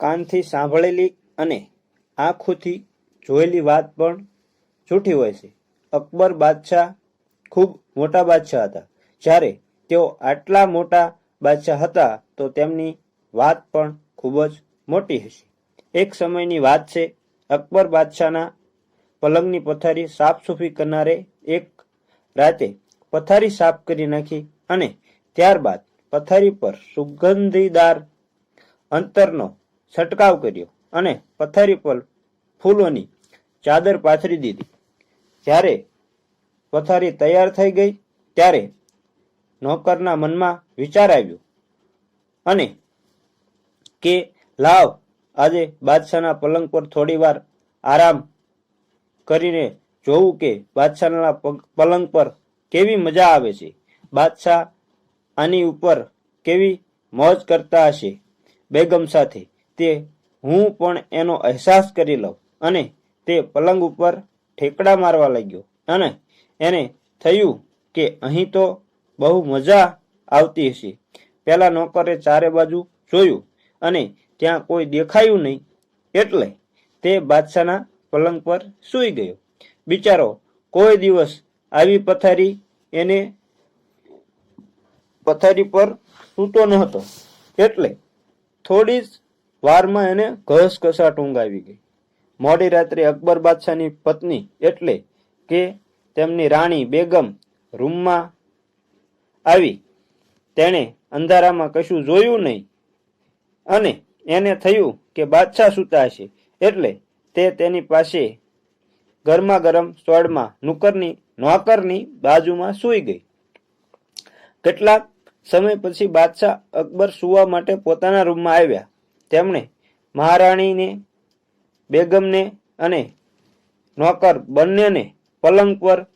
કાનથી સાંભળેલી અને આંખોથી જોયેલી વાત પણ જૂઠી હોય છે. અકબર બાદશાહ ખૂબ મોટા બાદશાહ હતા. જ્યારે તેઓ આટલા મોટા બાદશાહ હતા, તો તેમની વાત પણ ખૂબ જ મોટી હશે. એક સમયની વાત છે, અકબર બાદશાહના પલંગની પથારી સાફ સૂફી કરનારે એક રાતે પથારી સાફ કરી નાખી અને ત્યારબાદ પથારી પર સુગંધીદાર અંતરનો છંટકાવ કર્યો અને પથારી પર ફૂલોની ચાદર પાથરી દીધી. જ્યારે પથારી તૈયાર થઈ ગઈ, ત્યારે નોકરના મનમાં વિચાર આવ્યો અને કે, લાવ, આજે બાદશાહના પલંગ પર થોડી વાર આરામ કરીને જોવું કે બાદશાહના પલંગ પર કેવી મજા આવે છે. બાદશાહ આની ઉપર કેવી મોજ કરતા હશે. બેગમ સાથે તે હું પણ એનો અહેસાસ કરી લઉં અને તે પલંગ ઉપર ઠેકડા મારવા લાગ્યો અને એને થયું કે અહીં તો બહુ મજા આવતી હશે. પેલા નોકરે ચારે બાજુ જોયું અને ત્યાં કોઈ દેખાયું નહીં એટલે તે બાદશાહના પલંગ પર સૂઈ ગયો. બિચારો કોઈ દિવસ આવી પથારી એને પથારી પર સૂતો ન હતો એટલે થોડી જ વારમાં એને ઘસઘસાટ ઊંઘ આવી ગઈ. મોડી રાત્રે અકબર બાદશાહની પત્ની એટલે કે તેમની રાણી બેગમ રૂમમાં આવી. તેણે અંધારામાં કશું જોયું નહીં અને એને થયું કે બાદશાહ સૂતા હશે એટલે તે તેની પાસે ગરમા ગરમ સ્વળમાં નુકરની, નોકરની બાજુમાં સૂઈ ગઈ. કેટલાક સમય પછી બાદશાહ અકબર સુવા માટે પોતાના રૂમમાં આવ્યા. તેમણે મહારાણીને, બેગમને અને નોકર બંનેને પલંગ પર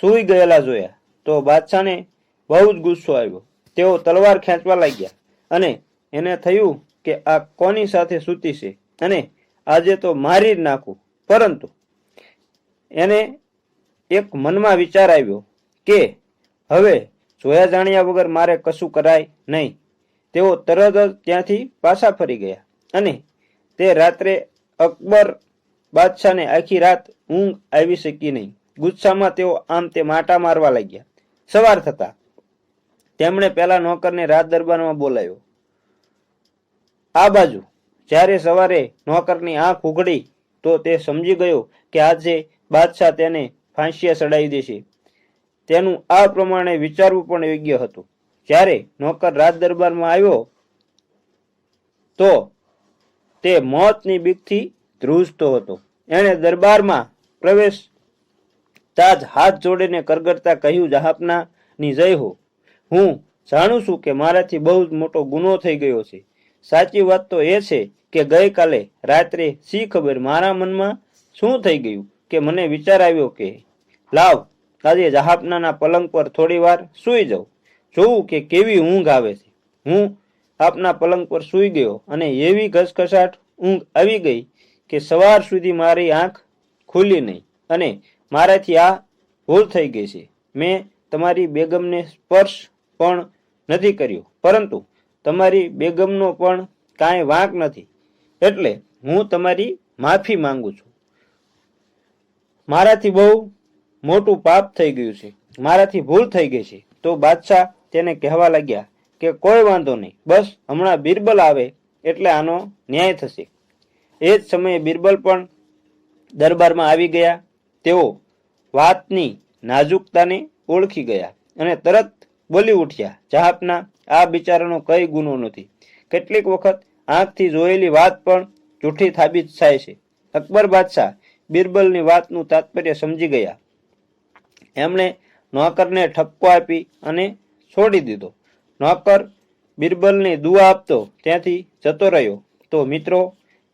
સૂઈ ગયેલા જોયા. તો બાદશાહને બહુ જ ગુસ્સો આવ્યો. તેઓ તલવાર ખેંચવા લાગ્યા અને એને થયું કે આ કોની સાથે સૂતી છે અને આજે તો મારી જ નાખું. પરંતુ એને એક મનમાં વિચાર આવ્યો કે હવે જોયા જાણ્યા વગર મારે કશું કરાય નહીં. તેઓ તરત જ ત્યાંથી પાછા ફરી ગયા. અને તે રાત્રે અકબર બાદશાહને આખી રાત ઊંઘ આવી શકી નહીં. ગુસ્સામાં તેઓ આમ તે માટા મારવા લાગ્યા. સવાર થતા તેમણે પેલા નોકરને રાત દરબારમાં બોલાવ્યો. આ બાજુ, જ્યારે સવારે નોકરની આંખ ઉઘડી, તો તે સમજી ગયો કે આજે બાદશાહ તેને ફાંસીએ ચડાવી દેશે. તેનું આ પ્રમાણે વિચારવું પણ યોગ્ય હતું. જ્યારે નોકર રાજ દરબારમાં આવ્યો, તો તે મોતની બીકથી ધ્રુજતો હતો. એણે દરબારમાં પ્રવેશ તાજ હાથ જોડીને કરગરતા કહ્યું જહાપના ની જય હો. હું જાણું છું કે મારાથી બહુ જ મોટો ગુનો થઈ ગયો છે. સાચી વાત તો એ છે કે ગઈકાલે રાત્રે શી ખબર મારા મનમાં શું થઈ ગયું કે મને વિચાર આવ્યો કે, લાવ, આજે જહાપનાના પલંગ પર થોડી વાર સૂઈ જાઉં. જોવું કે કેવી ઊંઘ આવે છે. હું આપના પલંગ પર સૂઈ ગયો અને એવી ઘસઘસાટ ઊંઘ આવી ગઈ કે સવાર સુધી મારી આંખ ખુલી નહીં અને મારાથી આ ભૂલ થઈ ગઈ છે. મેં તમારી બેગમને સ્પર્શ પણ નથી કર્યો, પરંતુ તમારી બેગમનો પણ કાંઈ વાંક નથી. એટલે હું તમારી માફી માંગુ છું. મારાથી બહુ મોટું પાપ થઈ ગયું છે. મારાથી ભૂલ થઈ ગઈ છે. તો બાદશાહ તેને કહેવા લાગ્યા કે કોઈ વાંધો નહીં, બસ હમણાં બિરબલ આવે એટલે આનો ન્યાય થશે. એ જ સમયે બિરબલ પણ દરબારમાં આવી ગયા. તેઓ વાતની નાજુકતાને ઓળખી ગયા અને તરત બોલી ઉઠ્યા જહાપના આ બિચારાનો કઈ ગુનો નથી. કેટલીક વખત આંખથી જોયેલી વાત પણ જૂઠી સાબિત થાય છે. અકબર બાદશાહ બિરબલની વાતનું તાત્પર્ય સમજી ગયા. એમણે નોકરને ઠપકો આપી અને છોડી દીધો. નોકર બિરબલને દુઆ આપતો ત્યાંથી જતો રહ્યો. તો મિત્રો,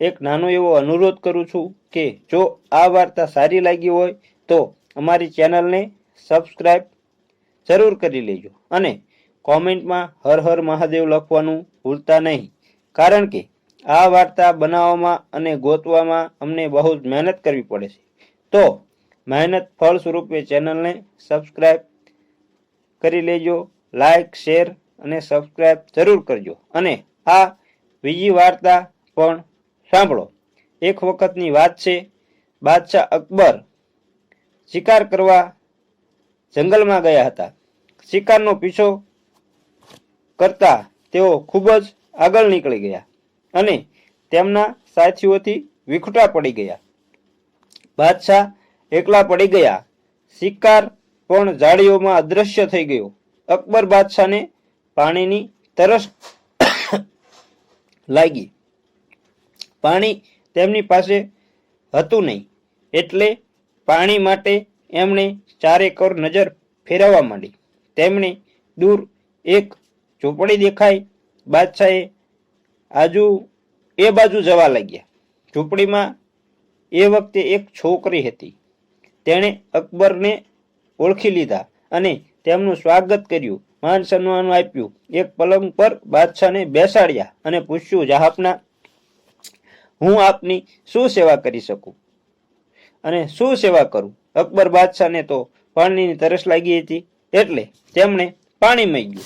એક નાનો એવો અનુરોધ કરું છું કે જો આ વાર્તા સારી લાગી હોય તો અમારી ચેનલને સબસ્ક્રાઈબ જરૂર કરી લેજો અને કોમેન્ટમાં હર હર મહાદેવ લખવાનું ભૂલતા નહીં. કારણ કે આ વાર્તા બનાવવામાં અને ગોતવામાં અમને બહુ જ મહેનત કરવી પડે છે. તો મહેનત ફળ સ્વરૂપે ચેનલને સબસ્ક્રાઈબ કરી લેજો. લાઈક, શેર અને સબસ્ક્રાઈબ જરૂર કરજો. અને આ બીજી વાર્તા પણ સાંભળો. એક વખતની વાત છે, બાદશાહ અકબર શિકાર કરવા જંગલમાં ગયા હતા. શિકારનો પીછો કરતા તેઓ ખૂબ જ આગળ નીકળી ગયા અને તેમના સાથીઓથી વિખુટા પડી ગયા. બાદશાહ એકલા પડી ગયા. શિકાર પણ ઝાડીઓમાં અદૃશ્ય થઈ ગયો. અકબર બાદશાહને પાણીની તરસ લાગી. પાણી તેમની પાસે હતું નહીં, એટલે પાણી માટે એમણે ચારે કોર નજર ફેરવવા માંડી. તેમણે દૂર એક ઝૂંપડી દેખાઈ, બાદશાહે આજુ એ બાજુ જવા લાગ્યા. ઝૂંપડીમાં એ વખતે એક છોકરી હતી. તેણે અકબરને ઓળખી લીધા અને તેમનું સ્વાગત કર્યું. માન સન્માન આપ્યું. એક પલંગ પર બાદશાહને બેસાડ્યા અને પૂછ્યું, જહાપના, હું આપની શું સેવા કરી શકું? અને શું સેવા કરું? અકબર બાદશાહને તો પાણીની તરસ લાગી હતી. એટલે તેમણે પાણી માંગ્યું.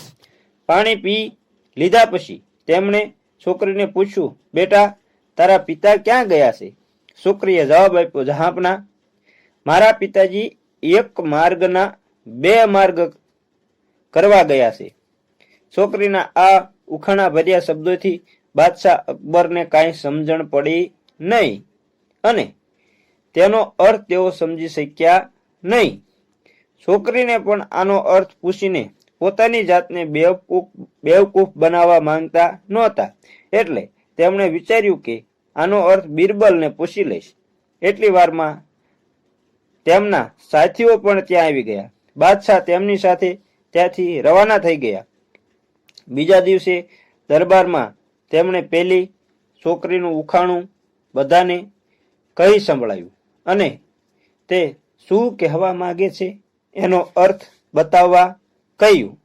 પાણી પી લીધા પછી તેમણે છોકરીને પૂછ્યું, બેટા, તારા પિતા ક્યાં ગયા છે? છોકરીએ જવાબ આપ્યો, જહાપના, મારા પિતાજી એક માર્ગના બે માર્ગ કરવા ગયા છે. છોકરીના આ ઉખાણા ભર્યા શબ્દોથી બાદશાહ અકબરને કાંઈ સમજણ પડી નહીં અને તેનો અર્થ તેઓ સમજી શક્યા નહીં. છોકરીને પણ આનો અર્થ પૂછીને પોતાની જાતને બેવકૂફ બેવકૂફ બનાવવા માંગતા નહોતા. એટલે તેમણે વિચાર્યું કે આનો અર્થ બિરબલને પૂછી લઈશ. એટલી વારમાં તેમના સાથીઓ પણ ત્યાં આવી ગયા. બાદશાહ તેમની સાથે ત્યાંથી રવાના થઈ ગયા. બીજા દિવસે દરબારમાં તેમણે પેલી છોકરીનું ઉખાણું બધાને કહી સંભળાયું અને તે શું કહેવા માગે છે એનો અર્થ બતાવવા કહ્યું.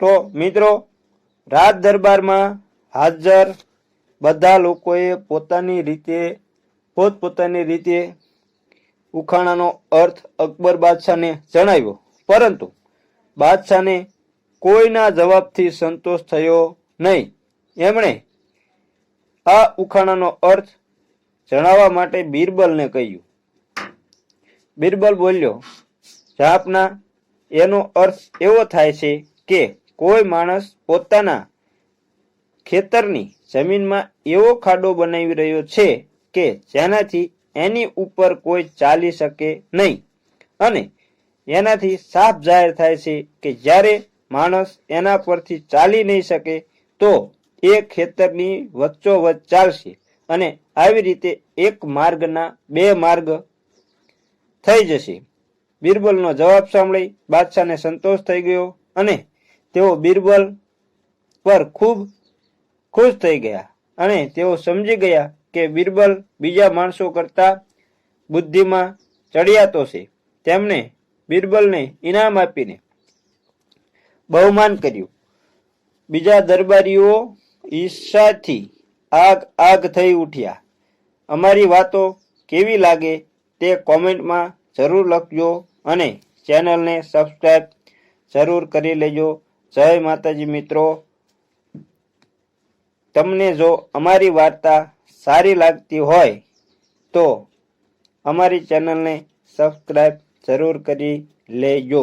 તો મિત્રો, રાજ દરબારમાં હાજર બધા લોકોએ પોતાની રીતે, પોતપોતાની રીતે ઉખાણાનો અર્થ અકબર બાદશાહને જણાવ્યો. પરંતુ બાદશાહને કોઈના જવાબથી સંતોષ થયો નહીં. એમણે આ ઉખાણાનો અર્થ જણાવવા માટે બિરબલને કહ્યું. બિરબલ બોલ્યો, જાપના, એનો અર્થ એવો થાય છે કે કોઈ માણસ પોતાના ખેતરની જમીનમાં એવો ખાડો બનાવી રહ્યો છે કે જેનાથી એની ઉપર કોઈ ચાલી શકે નહીં. અને એનાથી સાફ જાહેર થાય છે કે જ્યારે માણસ એના પરથી ચાલી નહીં શકે, તો એ ખેતરની વચ્ચોવચ્ચ ચાલશે અને આવી રીતે એક માર્ગના બે માર્ગ થઈ જશે. બિરબલનો જવાબ સાંભળી બાદશાહને સંતોષ થઈ ગયો અને તેઓ બિરબલ પર ખૂબ ખુશ થઈ ગયા અને તેઓ સમજી ગયા કે બિરબલ બીજા માણસો કરતા બુદ્ધિમાં ચડિયાતો છે. તેમણે બિરબલને ઇનામ આપીને બહુમાન કર્યું. બીજા દરબારીઓ ઈર્ષાથી આગ આગ થઈ ઉઠ્યા. અમારી વાતો કેવી લાગે તે કોમેન્ટમાં જરૂર લખજો અને ચેનલને સબસ્ક્રાઈબ જરૂર કરી લેજો. જય માતાજી મિત્રો. તમને જો અમારી વાર્તા સારી લાગતી હોય તો અમારી ચેનલને સબસ્ક્રાઈબ જરૂર કરી લેજો.